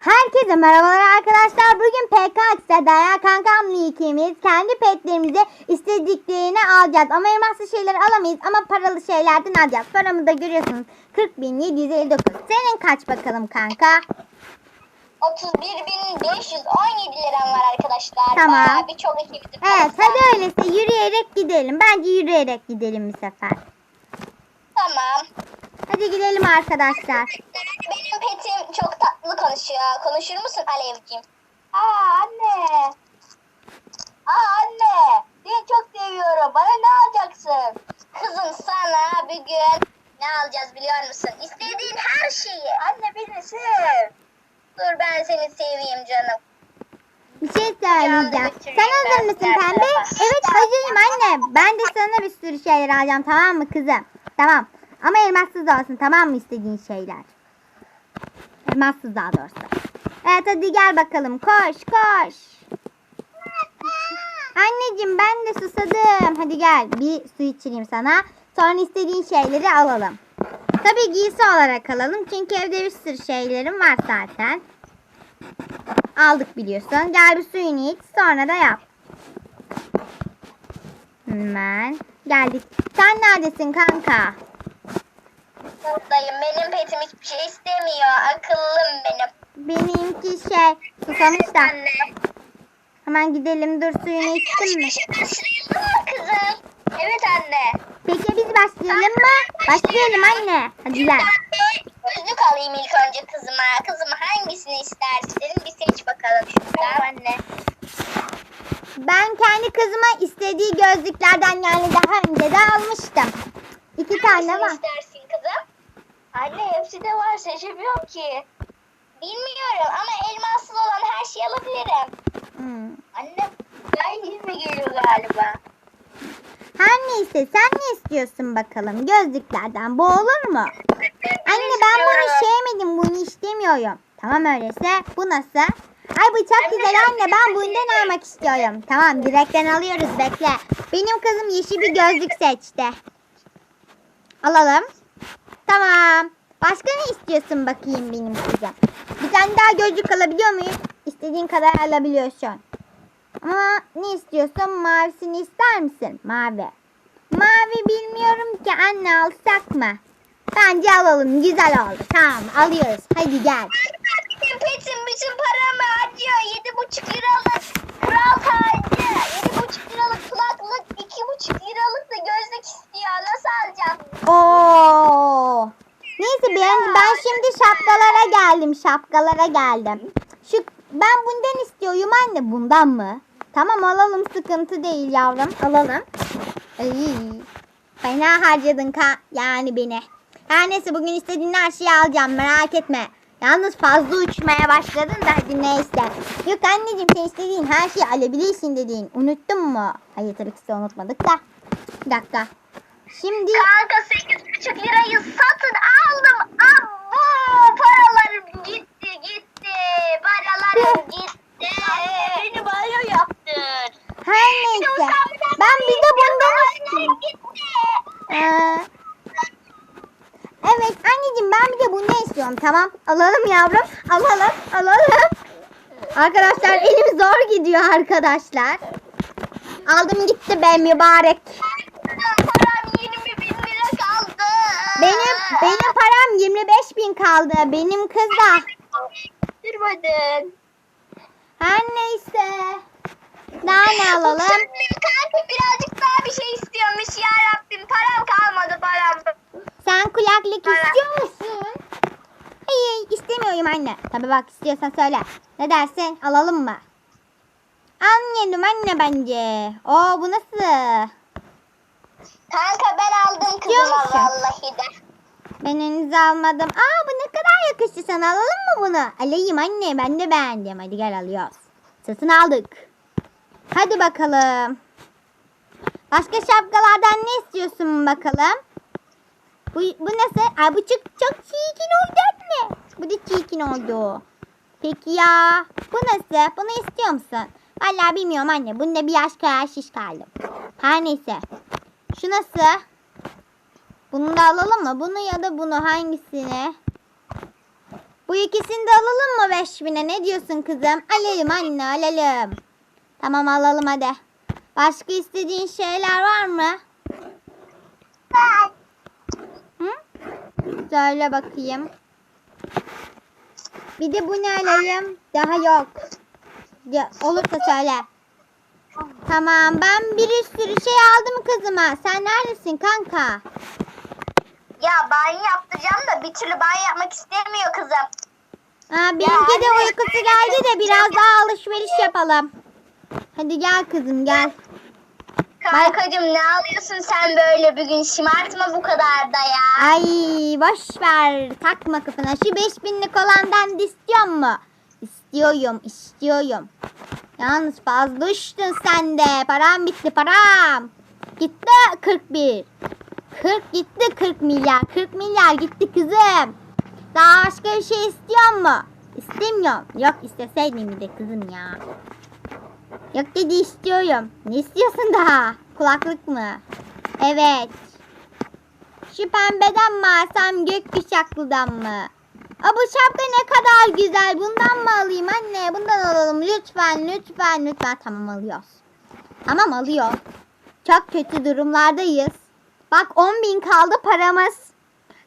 Herkese merhabalar arkadaşlar. Bugün PKX'de Derya Kankam'la ikimiz kendi petlerimizi istediklerini alacağız. Ama elmaslı şeyleri alamayız ama paralı şeylerden alacağız. Paramı da görüyorsunuz. 40.759. Senin kaç bakalım kanka? 31.517 liram var arkadaşlar. Tamam. Bayağı birçok ekipti. Evet hadi öyleyse yürüyerek gidelim. Bence yürüyerek gidelim bu sefer. Tamam. Hadi gidelim arkadaşlar. Benim petim çok tatlı konuşuyor. Konuşur musun Alevciğim? Aa anne. Aa anne. Seni çok seviyorum. Bana ne alacaksın? Kızım sana bugün ne alacağız biliyor musun? İstediğin her şeyi. Anne beni sev. Dur ben seni seveyim canım. Bir şey söyleyeceğim. Sen hazır mısın pembe? Evet hazırım anne. Ben de sana bir sürü şeyler alacağım tamam mı kızım? Tamam. Ama elmassız olsun tamam mı istediğin şeyler? Elmassız daha doğrusu. Evet hadi gel bakalım koş koş. Anneciğim ben de susadım. Hadi gel bir su içireyim sana. Sonra istediğin şeyleri alalım. Tabii giysi olarak alalım. Çünkü evde bir sürü şeylerim var zaten. Aldık biliyorsun. Gel bir suyunu iç sonra da yap. Hemen geldik. Sen neredesin kanka? Buradayım. Benim petim hiçbir şey istemiyor. Akıllım benim. Benimki şey susamış da. Anne. Hemen gidelim dur suyunu içtin mi? Başlayalım mı kızım? Evet anne. Peki biz başlayalım mı? Başlayalım anne. Hadi gel. Gözlük alayım ilk önce kızıma. Kızım hangisini istersin? Bir seç bakalım şuradan. anne. Ben kendi kızıma istediği gözlüklerden yani daha önce de almıştım. İki tane Hangisini var. istersin kızım? Anne hepsi de var. Seçemiyorum ki. Bilmiyorum ama elmaslı olan her şeyi alabilirim. Hmm. Anne ben mi geliyor galiba? Her neyse sen ne istiyorsun bakalım gözlüklerden bu olur mu? Anne ben bunu sevmedim bunu istemiyorum. Tamam öyleyse bu nasıl? Ay bu çok güzel anne ben bundan almak istiyorum. Tamam direkten alıyoruz bekle. Benim kızım yeşil bir gözlük seçti. Alalım. Tamam. Başka ne istiyorsun bakayım benim kızım? Bir tane daha gözlük alabiliyor muyum? İstediğin kadar alabiliyorsun. Ama ne istiyorsun? Mavisini ister misin? Mavi. Mavi bilmiyorum ki anne alsak mı? Bence alalım. Güzel oldu. Tamam alıyoruz. Hadi gel. Petim bütün paramı harcıyor. Yedi buçuk liralık kral tacı. Yedi buçuk liralık. İki buçuk liralık da gözlük istiyor. Nasıl alacağım? Oo. Neyse ben, ben şimdi şapkalara geldim. Şapkalara geldim. Şu ben bundan istiyorum anne. Bundan mı? Tamam alalım. Sıkıntı değil yavrum. Alalım. Ay, fena harcadın ka yani beni. Her neyse bugün istediğin her şeyi alacağım merak etme. Yalnız fazla uçmaya başladın da hadi neyse. Yok anneciğim sen istediğin her şeyi alabilirsin dediğin. Unuttun mu? Hayır tabii ki de unutmadık da. Bir dakika. Şimdi Kanka sekiz buçuk lirayı satın aldım. Abo paralarım gitti gitti. Paralarım gitti. Beni banyo yaptın. her neyse. Ben bir de bundan istiyorum. Ee, evet anneciğim ben bir de bundan istiyorum tamam. Alalım yavrum. Alalım. Alalım. Arkadaşlar elim zor gidiyor arkadaşlar. Aldım gitti be mübarek. Param 20 bin lira kaldı. Benim benim param 25 bin kaldı. Benim kız da. Durmadın. Her neyse. Daha ne alalım? Kanka birazcık daha bir şey istiyormuş ya Rabbim. Param kalmadı param. Sen kulaklık istiyor musun? Hayır istemiyorum anne. Tabi bak istiyorsan söyle. Ne dersin alalım mı? Anladım anne bence. Oo bu nasıl? Kanka ben aldım kızıma musun? vallahi de. Ben henüz almadım. Aa bu ne kadar yakıştı sana alalım mı bunu? Alayım anne ben de beğendim. Hadi gel alıyoruz. Satın aldık. Hadi bakalım. Başka şapkalardan ne istiyorsun bakalım? Bu, bu nasıl? Ay bu çok, çok çirkin oldu anne. Bu da çirkin oldu. Peki ya bu nasıl? Bunu istiyor musun? Vallahi bilmiyorum anne. Bunda bir yaş kadar şiş kaldım. Her neyse. Şu nasıl? Bunu da alalım mı? Bunu ya da bunu hangisini? Bu ikisini de alalım mı 5000'e? Ne diyorsun kızım? Alalım anne alalım. Tamam alalım hadi. Başka istediğin şeyler var mı? Hı? Söyle bakayım. Bir de bu ne alayım? Daha yok. Ya, olursa söyle. Tamam ben bir sürü şey aldım kızıma. Sen neredesin kanka? Ya banyo yaptıracağım da bir türlü banyo yapmak istemiyor kızım. Ha, benimki de uykusu geldi de biraz daha alışveriş yapalım. Hadi gel kızım gel. Kankacığım ne alıyorsun sen böyle bugün? Şımartma bu kadar da ya. Ay boş ver takma kafana. Şu 5000'lik olandan da istiyor mu? İstiyorum istiyorum. Yalnız fazla uçtun sen de. Param bitti param. Gitti 41. 40 gitti 40 milyar. 40 milyar gitti kızım. Daha başka bir şey istiyor mu? İstemiyorum. Yok isteseydim bir de kızım ya. Yok dedi istiyorum. Ne istiyorsun daha? Kulaklık mı? Evet. Şu pembeden mi alsam gökkuşaklıdan mı? Aa, bu şapka ne kadar güzel. Bundan mı alayım anne? Bundan alalım. Lütfen lütfen lütfen. Tamam alıyoruz. Tamam alıyor. Çok kötü durumlardayız. Bak 10 bin kaldı paramız.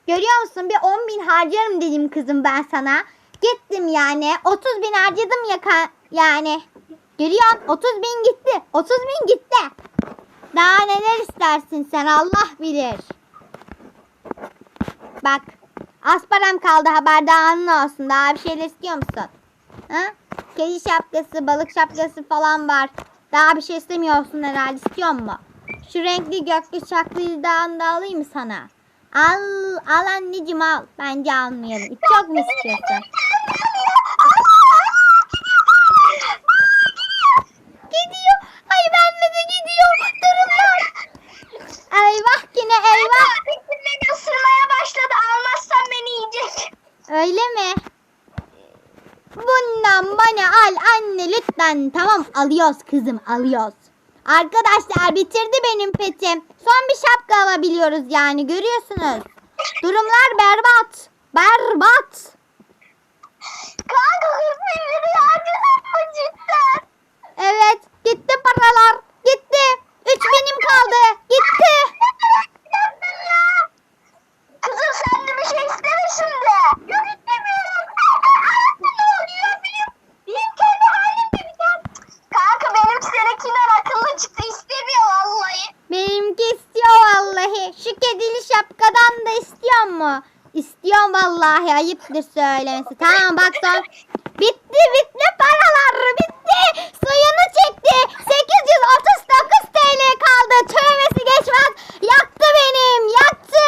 Görüyor musun? Bir 10 bin harcarım dedim kızım ben sana. Gittim yani. 30 bin harcadım ya yani. Görüyorsun 30 bin gitti. 30 bin gitti. Daha neler istersin sen Allah bilir. Bak az param kaldı haberdarın olsun. Daha bir şeyler istiyor musun? Ha? Kedi şapkası, balık şapkası falan var. Daha bir şey istemiyorsun herhalde istiyor mu? Şu renkli gökkuşaklıydan da alayım mı sana? Al, al anneciğim al. Bence almayalım. Çok mu istiyorsun? Öyle mi? Bundan bana al anne lütfen. Tamam alıyoruz kızım alıyoruz. Arkadaşlar bitirdi benim petim. Son bir şapka alabiliyoruz yani görüyorsunuz. Durumlar berbat. Berbat. Kanka 40 bin lirayı harcadın mı cidden? Evet gitti paralar. Gitti. Üç benim kaldı. Gitti. Yaptın ya. Kızım sen de bir şey isteme şimdi. Yok istemiyorum. ne oluyor benim? Benim kendi halimde biter. Kanka benim seninkinden akıllı çıktı istemiyor vallahi. Benimki istiyor vallahi. Şu kedili şapkadan da istiyor mu? İstiyorum vallahi ayıptır söylemesi. Tamam bak son. Bitti bitti paralar bitti. Suyunu çekti. 839 TL kaldı. Tövbesi geçmez. Yaktı benim yaktı.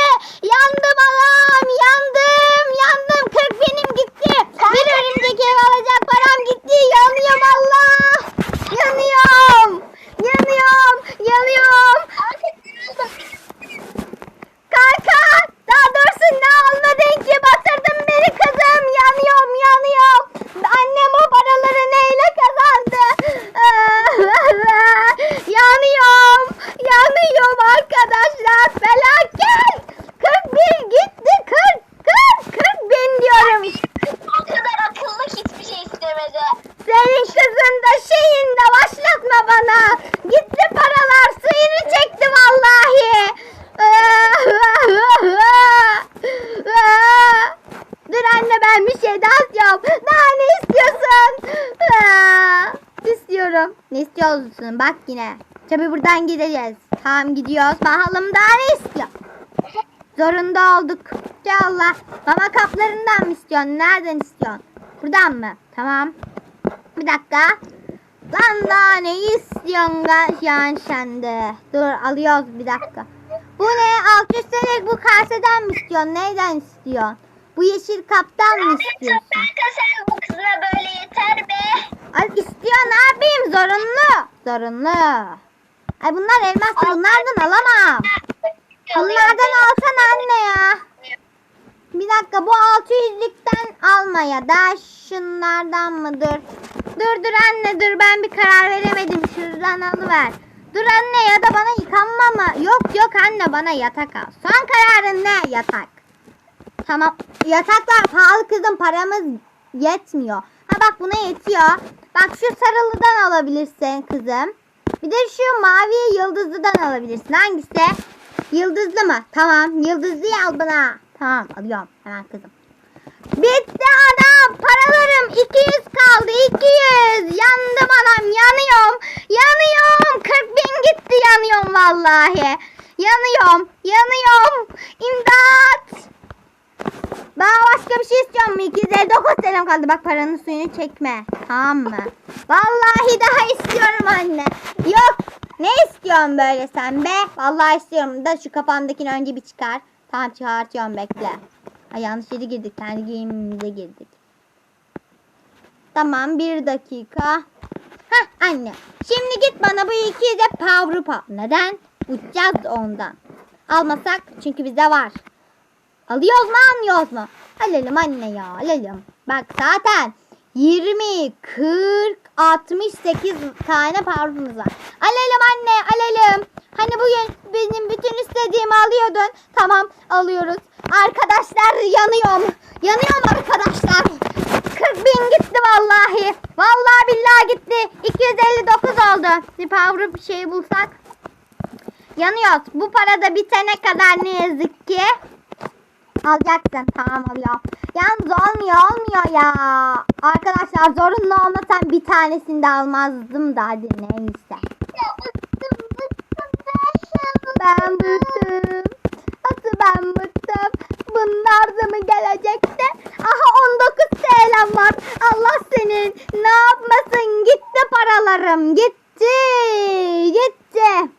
Yandım Allah'ım yandım yandım. 40 benim gitti. Bir örümcek ev alacak param gitti. Yanıyorum Allah. Yanıyorum. Yanıyorum. Yanıyorum. Kanka daha dursun ne olmadın ki batırdın beni kızım yanıyorum yanıyorum annem o paraları neyle kazandı yanıyorum yanıyorum arkadaşlar felaket 41 gitti 40 40 40 bin diyorum O kadar akıllı hiçbir şey istemedi. senin kızın da şeyin de başlatma bana gitti paralar suyunu çekti vallahi Dur anne ben bir şey daha istiyorum. Daha ne istiyorsun? İstiyorsun? Bak yine. Tabi buradan gideceğiz. Tamam gidiyoruz. Bakalım daha ne istiyor? Zorunda olduk. Ya Allah. Mama kaplarından mı istiyorsun? Nereden istiyorsun? Buradan mı? Tamam. Bir dakika. Lan daha ne istiyorsun yan şende? Dur alıyoruz bir dakika. Bu ne? Alt üstelik bu kaseden mi istiyorsun? Neyden istiyorsun? Bu yeşil kaptan mı istiyorsun? Kanka sen bu kızına böyle yeter be. Ay istiyor ne yapayım? Zorunlu. Zorunlu. Ay bunlar elmas bunlardan alamam. Bunlardan alsana anne ya. Bir dakika bu 600'lükten alma ya da şunlardan mı dur. Dur dur anne dur ben bir karar veremedim şuradan alıver. Dur anne ya da bana yıkanma mı? Yok yok anne bana yatak al. Son kararın ne? Yatak. Tamam. Yataklar pahalı kızım paramız yetmiyor. Ha bak buna yetiyor. Bak şu sarılıdan alabilirsin kızım. Bir de şu mavi yıldızlıdan alabilirsin. Hangisi? Yıldızlı mı? Tamam. Yıldızlıyı al bana. Tamam alıyorum hemen kızım. Bitti anam. Paralarım 200 kaldı. 200. Yandım anam. Yanıyorum. Yanıyorum. 40 bin gitti yanıyorum vallahi. Yanıyorum. Yanıyorum. İmdat. Daha başka bir şey istiyor mu? 259 TL'm kaldı. Bak paranın suyunu çekme. Tamam mı? Vallahi daha istiyorum anne. Yok. Ne istiyorsun böyle sen be? Vallahi istiyorum da şu kafamdakini önce bir çıkar. Tamam çıkartıyorum bekle. Ay yanlış yere girdik. Kendi giyimimize girdik. Tamam bir dakika. Hah anne. Şimdi git bana bu 200'e power up al. Neden? Uçacağız ondan. Almasak çünkü bizde var. Alıyoruz mu almıyoruz mu? Alalım anne ya alalım. Bak zaten 20, 40, 68 tane parfümümüz var. Alalım anne alalım. Hani bugün benim bütün istediğimi alıyordun. Tamam alıyoruz. Arkadaşlar yanıyorum. Yanıyorum arkadaşlar. 40 bin gitti vallahi. Vallahi billahi gitti. 259 oldu. Bir power bir şey bulsak. Yanıyoruz. Bu para da bitene kadar ne yazık ki Alacaksın. Tamam alıyorum. Yalnız olmuyor olmuyor ya. Arkadaşlar zorunlu olmasam bir tanesini de almazdım da hadi neyse. Ben bıktım. Nasıl ben bıktım? Bunlar da mı gelecekti? Aha 19 TL'm var. Allah senin ne yapmasın? Gitti paralarım. Gitti. Gitti.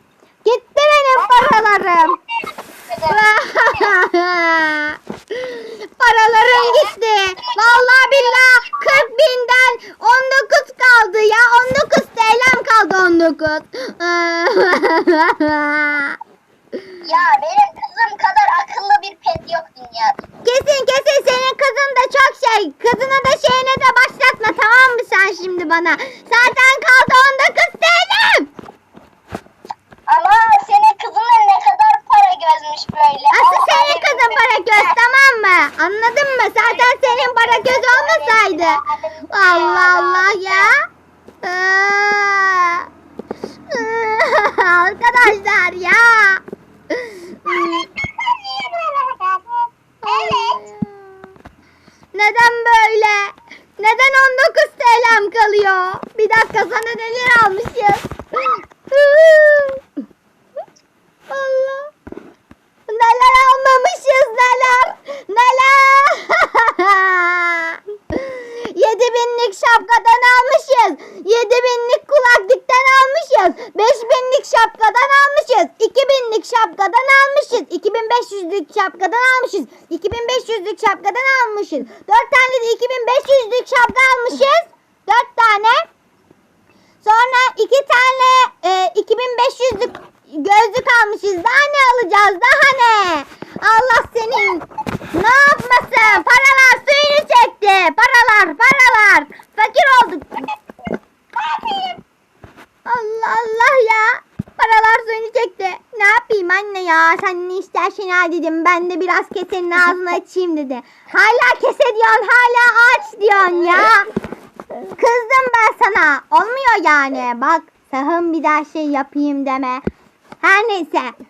Gitti benim paralarım. Paralarım gitti. Vallahi billahi 40 binden 19 kaldı ya. 19 TL'm kaldı 19. Ya benim kızım kadar akıllı bir pet yok dünyada. kesin kesin senin kızın da çok şey. Kızına da şeyine de başlatma tamam mı sen şimdi bana? Zaten kaldı 19 TL'm. Ama senin kızının ne kadar para gözmüş böyle. Asıl senin kızın para göz tamam mı? Anladın mı? Zaten senin para göz olmasaydı. Allah Allah ya. Arkadaşlar ya. Evet. Neden böyle? Neden 19 TL'm kalıyor? Bir dakika sana neler almışız? Allah. Neler almamışız neler? 7 binlik şapkadan almışız. 7 binlik kulaklıktan almışız. 5 binlik şapkadan almışız. 2 binlik şapkadan almışız. 2500'lük şapkadan almışız. 2500'lük şapkadan almışız. 4 tane de 2500'lük şapka almışız. 4 tane. Sonra 2 tane e, 2500'lük gözlük almışız. Daha ne alacağız? Daha ne? Allah senin ne yapmasın? Paralar suyunu çekti. Paralar, paralar. Fakir olduk. Allah Allah ya. Paralar suyunu çekti. Ne yapayım anne ya? Sen ne istersen al dedim. Ben de biraz kesenin ağzını açayım dedi. Hala kese diyorsun. Hala aç diyorsun ya. Kızdım ben sana. Olmuyor yani. Bak sakın bir daha şey yapayım deme. Her neyse.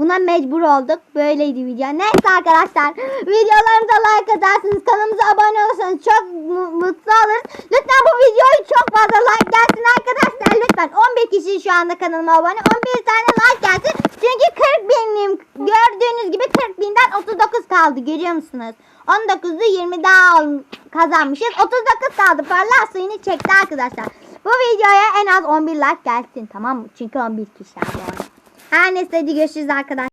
Buna mecbur olduk. Böyleydi video. Neyse arkadaşlar. Videolarımıza like atarsınız. Kanalımıza abone olursanız çok mu- mutlu oluruz. Lütfen bu videoyu çok fazla like gelsin arkadaşlar. Lütfen 11 kişi şu anda kanalıma abone. 11 tane like gelsin. Çünkü 40 binim gördüğünüz gibi 40 binden 39 kaldı. Görüyor musunuz? 19'u 20 daha kazanmışız. 39 kaldı. Parlak suyunu çekti arkadaşlar. Bu videoya en az 11 like gelsin tamam mı? Çünkü 11 kişi abone. Her neyse hadi görüşürüz arkadaşlar.